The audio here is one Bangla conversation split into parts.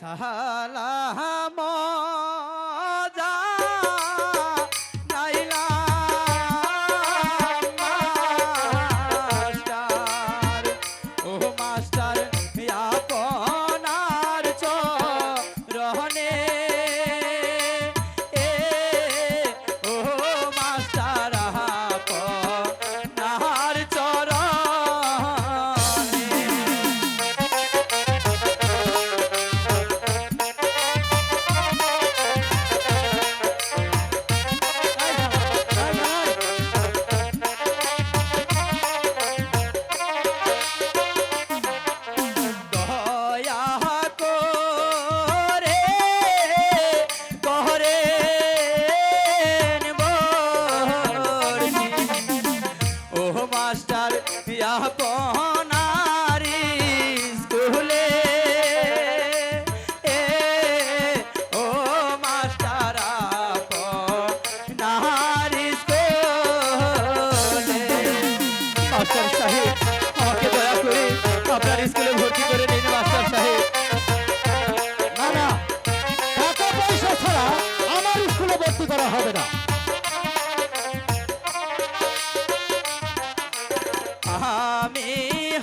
সালাম মাস্টার ও মাস্টার। মাস্টার আপনারি স্কুলে। এ ও মাস্টার আপনারি স্কুলে। মাস্টার সাহেব আমাকে দয়া করে আপনার স্কুলে ভর্তি করে নিন মাস্টার সাহেব। না না টাকা পয়সা ছাড়া আমার স্কুলে ভর্তি করা হবে না। আমি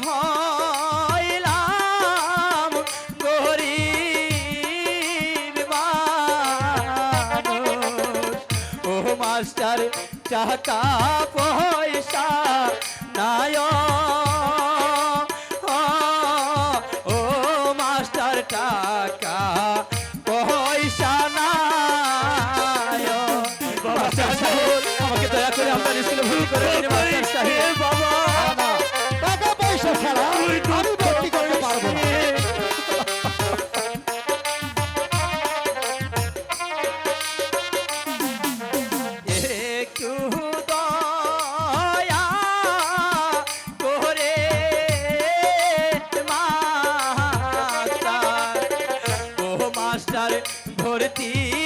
হইলাম গরিব ও মাস্টার টাকা পয়সা নাই। ও মাস্টার টাকা পয়সা নাই। আমাকে দয়া করে আপনার স্কুলে ভর্তি করে ভর্তি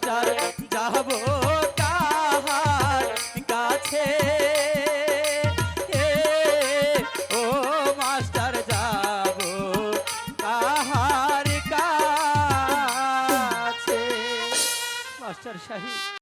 মাস্টার যাব তাহার কাছে। ও মাস্টার যাব তাহার কাছে। মাস্টার সাহেব